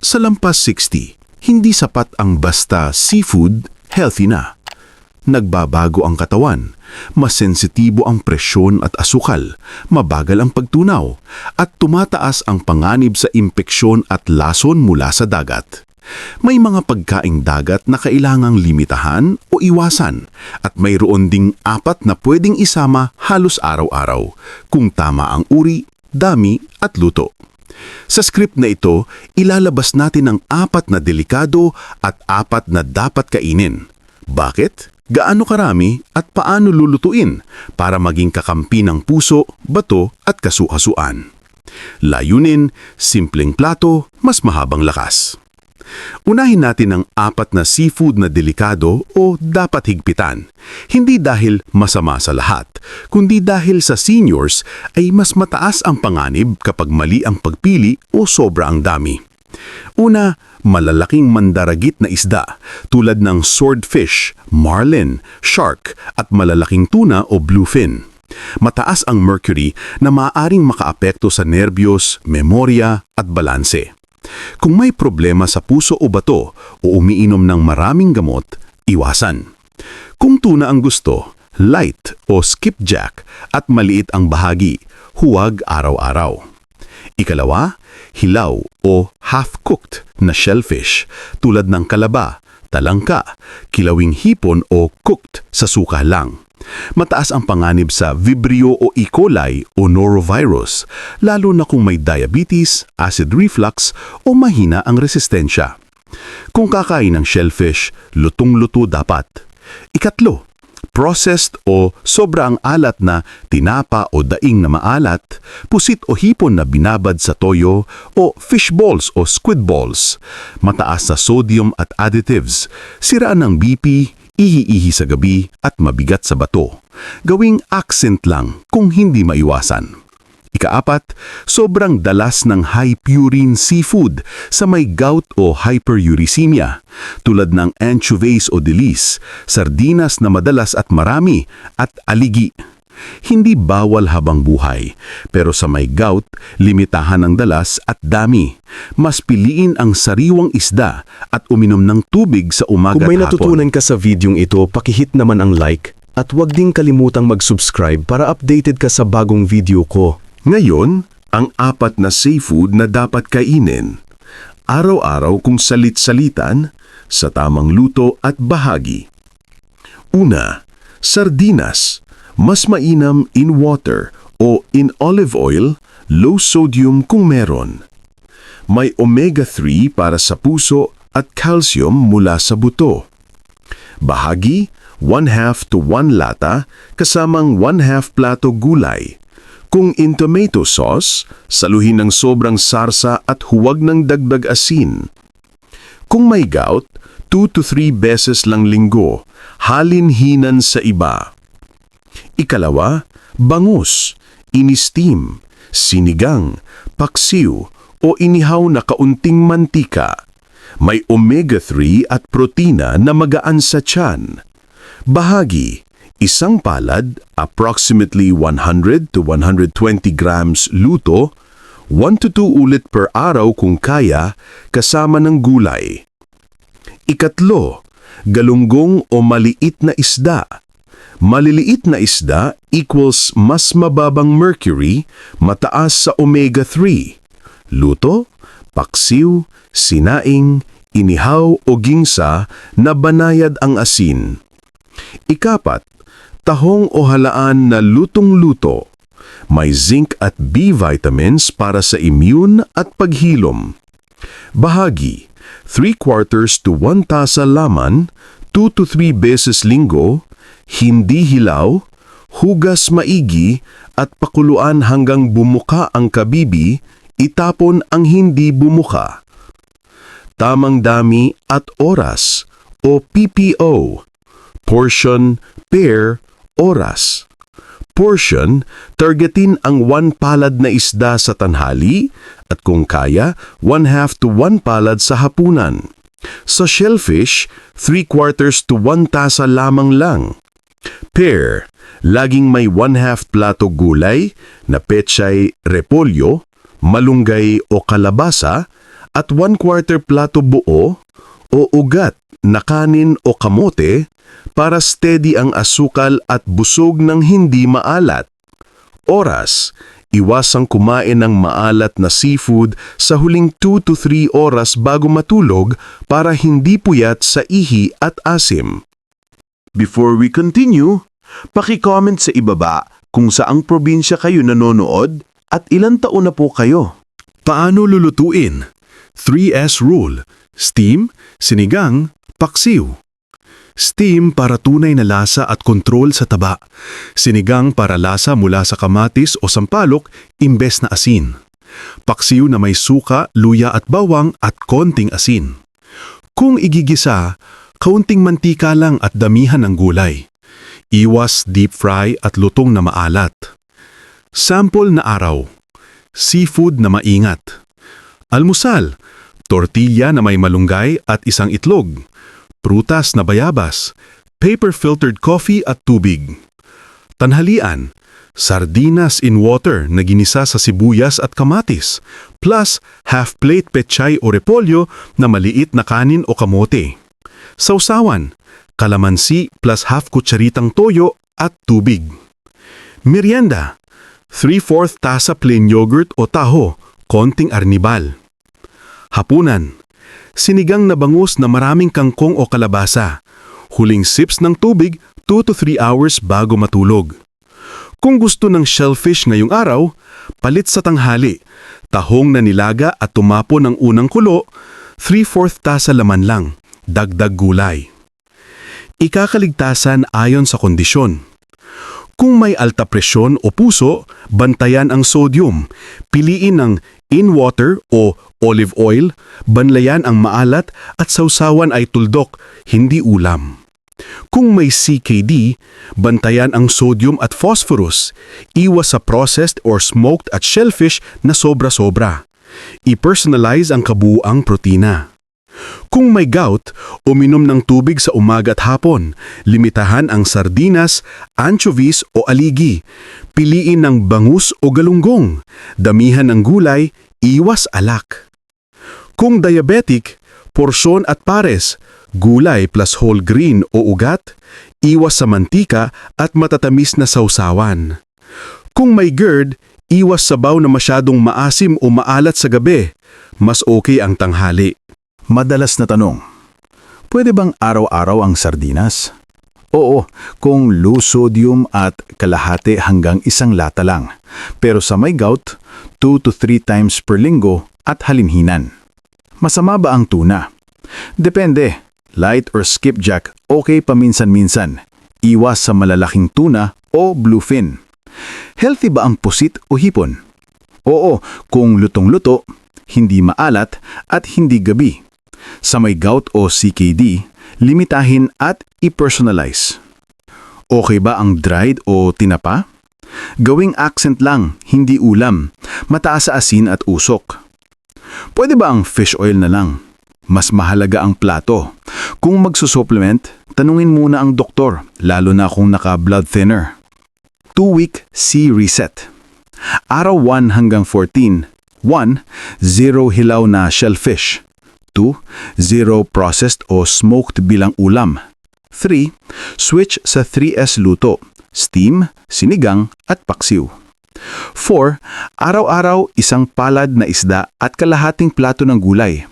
Sa lampas 60, hindi sapat ang basta seafood, healthy na. Nagbabago ang katawan, mas sensitibo ang presyon at asukal, mabagal ang pagtunaw, at tumataas ang panganib sa impeksyon at lason mula sa dagat. May mga pagkaing dagat na kailangang limitahan o iwasan at mayroon ding apat na pwedeng isama halos araw-araw kung tama ang uri, dami at luto. Sa script na ito, ilalabas natin ang apat na delikado at apat na dapat kainin. Bakit? Gaano karami at paano lulutuin para maging kakampi ng puso, bato at kasuhasuan. Layunin, simpleng plato, mas mahabang lakas. Unahin natin ang apat na seafood na delikado o dapat higpitan. Hindi dahil masama sa lahat, kundi dahil sa seniors ay mas mataas ang panganib kapag mali ang pagpili o sobra ang dami. Una, malalaking mandaragit na isda tulad ng swordfish, marlin, shark at malalaking tuna o bluefin. Mataas ang mercury na maaaring makaapekto sa nerbiyos, memorya at balanse. Kung may problema sa puso o bato o umiinom ng maraming gamot, iwasan. Kung tuna ang gusto, light o skipjack at maliit ang bahagi, huwag araw-araw. Ikalawa, hilaw o half-cooked na shellfish tulad ng kalaba, talangka, kilawing hipon o cooked sa suka lang. Mataas ang panganib sa Vibrio o E. coli o norovirus, lalo na kung may diabetes, acid reflux o mahina ang resistensya. Kung kakain ng shellfish, lutong-luto dapat. Ikatlo, processed o sobrang alat na tinapa o daing na maalat, pusit o hipon na binabad sa toyo o fish balls o squid balls, mataas sa sodium at additives, siraan ng BP, ihi-ihi sa gabi at mabigat sa bato. Gawing accent lang kung hindi maiwasan. Ikaapat, sobrang dalas ng high purine seafood sa may gout o hyperuricemia tulad ng anchovies o delis, sardinas na madalas at marami at aligi. Hindi bawal habang buhay, pero sa may gout, limitahan ang dalas at dami. Mas piliin ang sariwang isda at uminom ng tubig sa umaga Kung may at hapon. natutunan ka sa videong ito, pakihit naman ang like at huwag ding kalimutang mag-subscribe para updated ka sa bagong video ko. Ngayon, ang apat na seafood na dapat kainin. Araw-araw kung salit-salitan, sa tamang luto at bahagi. Una, sardinas. Mas mainam in water o in olive oil, low sodium kung meron. May omega-3 para sa puso at calcium mula sa buto. Bahagi, 1 half to 1 lata kasamang 1 half plato gulay. Kung in tomato sauce, saluhin ng sobrang sarsa at huwag ng dagdag asin. Kung may gout, 2 to 3 beses lang linggo, halin-hinan sa iba. Ikalawa, bangus, inistim, sinigang, paksiw o inihaw na kaunting mantika. May omega-3 at protina na magaan sa tiyan. Bahagi, isang palad, approximately 100 to 120 grams luto, 1 to 2 ulit per araw kung kaya, kasama ng gulay. Ikatlo, galunggong o maliit na isda. Maliliit na isda equals mas mababang mercury, mataas sa omega-3. Luto, paksiw, sinaing, inihaw o gingsa na banayad ang asin. Ikapat, tahong o halaan na lutong-luto. May zinc at B vitamins para sa immune at paghilom. Bahagi, 3 quarters to 1 tasa laman, 2 to 3 beses linggo, hindi hilaw, hugas maigi at pakuluan hanggang bumuka ang kabibi, itapon ang hindi bumuka. Tamang dami at oras o PPO, portion, pair, oras. Portion, targetin ang one palad na isda sa tanghali at kung kaya, one half to one palad sa hapunan. Sa shellfish, three quarters to one tasa lamang lang. Pair, laging may one half plato gulay na pechay repolyo, malunggay o kalabasa at 1 quarter plato buo o ugat na kanin o kamote para steady ang asukal at busog ng hindi maalat. Oras, iwasang kumain ng maalat na seafood sa huling 2 to 3 oras bago matulog para hindi puyat sa ihi at asim. Before we continue, paki-comment sa ibaba kung saang probinsya kayo nanonood at ilang taon na po kayo. Paano lulutuin? 3S Rule. Steam, sinigang, paksiw. Steam para tunay na lasa at kontrol sa taba. Sinigang para lasa mula sa kamatis o sampalok imbes na asin. Paksiw na may suka, luya at bawang at konting asin. Kung igigisa, kaunting mantika lang at damihan ng gulay. Iwas deep fry at lutong na maalat. Sample na araw. Seafood na maingat. Almusal, tortilla na may malunggay at isang itlog. Prutas na bayabas, paper-filtered coffee at tubig. Tanhalian, sardinas in water na ginisa sa sibuyas at kamatis, plus half-plate pechay o repolyo na maliit na kanin o kamote. Sausawan, kalamansi plus half kutsaritang toyo at tubig. Merienda, 3-4 tasa plain yogurt o taho, konting arnibal. Hapunan, sinigang na bangus na maraming kangkong o kalabasa. Huling sips ng tubig 2 to 3 hours bago matulog. Kung gusto ng shellfish ngayong araw, palit sa tanghali. Tahong na nilaga at tumapo ng unang kulo, 3-4 tasa laman lang, dagdag gulay. Ikakaligtasan ayon sa kondisyon. Kung may alta presyon o puso, bantayan ang sodium. Piliin ng in water o olive oil, banlayan ang maalat at sausawan ay tuldok, hindi ulam. Kung may CKD, bantayan ang sodium at phosphorus. Iwas sa processed or smoked at shellfish na sobra-sobra. I-personalize ang kabuang protina. Kung may gout, uminom ng tubig sa umaga at hapon. Limitahan ang sardinas, anchovies o aligi. Piliin ng bangus o galunggong. Damihan ng gulay, iwas alak. Kung diabetic, porsyon at pares, gulay plus whole grain o ugat, iwas sa mantika at matatamis na sausawan. Kung may GERD, iwas sabaw na masyadong maasim o maalat sa gabi. Mas okay ang tanghali. Madalas na tanong, pwede bang araw-araw ang sardinas? Oo, kung low sodium at kalahati hanggang isang lata lang. Pero sa may gout, 2 to 3 times per linggo at halinhinan. Masama ba ang tuna? Depende. Light or skipjack, okay paminsan-minsan. Iwas sa malalaking tuna o bluefin. Healthy ba ang pusit o hipon? Oo, kung lutong-luto, hindi maalat at hindi gabi. Sa may gout o CKD, limitahin at i-personalize. Okay ba ang dried o tinapa? Gawing accent lang, hindi ulam. Mataas sa asin at usok. Pwede ba ang fish oil na lang? Mas mahalaga ang plato. Kung magsusupplement, tanungin muna ang doktor, lalo na kung naka-blood thinner. Two-week C-reset. Araw 1 hanggang 14. 1. Zero hilaw na shellfish. 2. Zero processed o smoked bilang ulam. 3. Switch sa 3S luto, steam, sinigang at paksiw. 4. Araw-araw isang palad na isda at kalahating plato ng gulay.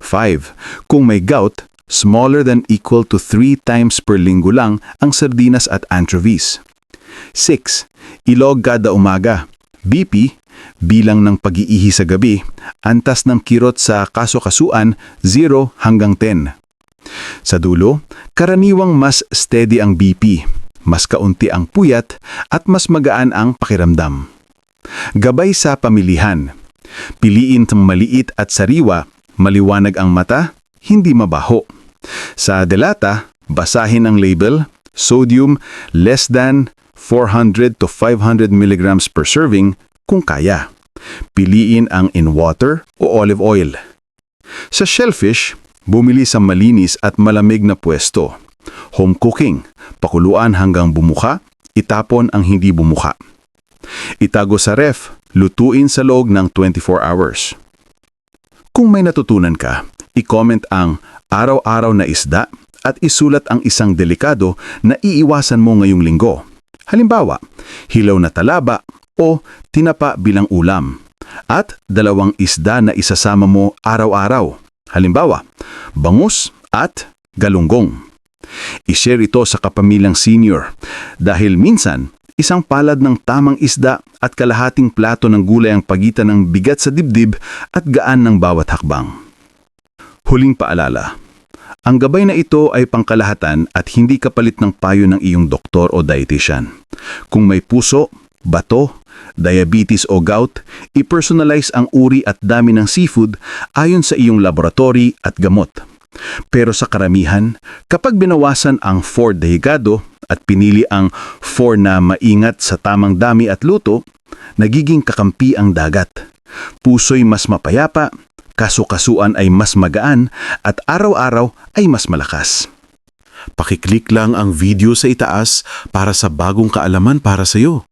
5. Kung may gout, smaller than equal to 3 times per linggo lang ang sardinas at anchovies. 6. Ilog kada umaga. BP, bilang ng pag-iihi sa gabi, antas ng kirot sa kasokasuan 0 hanggang 10. Sa dulo, karaniwang mas steady ang BP, mas kaunti ang puyat at mas magaan ang pakiramdam. Gabay sa pamilihan. Piliin ng maliit at sariwa, maliwanag ang mata, hindi mabaho. Sa delata, basahin ang label, sodium less than 400 to 500 milligrams per serving kung kaya. Piliin ang in water o olive oil. Sa shellfish, bumili sa malinis at malamig na pwesto. Home cooking, pakuluan hanggang bumuka, itapon ang hindi bumuka. Itago sa ref, lutuin sa loob ng 24 hours. Kung may natutunan ka, i-comment ang araw-araw na isda at isulat ang isang delikado na iiwasan mo ngayong linggo. Halimbawa, hilaw na talaba o tinapa bilang ulam. At dalawang isda na isasama mo araw-araw. Halimbawa, bangus at galunggong. I-share ito sa kapamilyang senior dahil minsan isang palad ng tamang isda at kalahating plato ng gulay ang pagitan ng bigat sa dibdib at gaan ng bawat hakbang. Huling paalala, ang gabay na ito ay pangkalahatan at hindi kapalit ng payo ng iyong doktor o dietitian. Kung may puso, bato, diabetes o gout, i-personalize ang uri at dami ng seafood ayon sa iyong laboratory at gamot. Pero sa karamihan, kapag binawasan ang 4 dehigado at pinili ang 4 na maingat sa tamang dami at luto, nagiging kakampi ang dagat. Puso'y mas mapayapa, kasukasuan ay mas magaan at araw-araw ay mas malakas. Pakiclick lang ang video sa itaas para sa bagong kaalaman para sa iyo.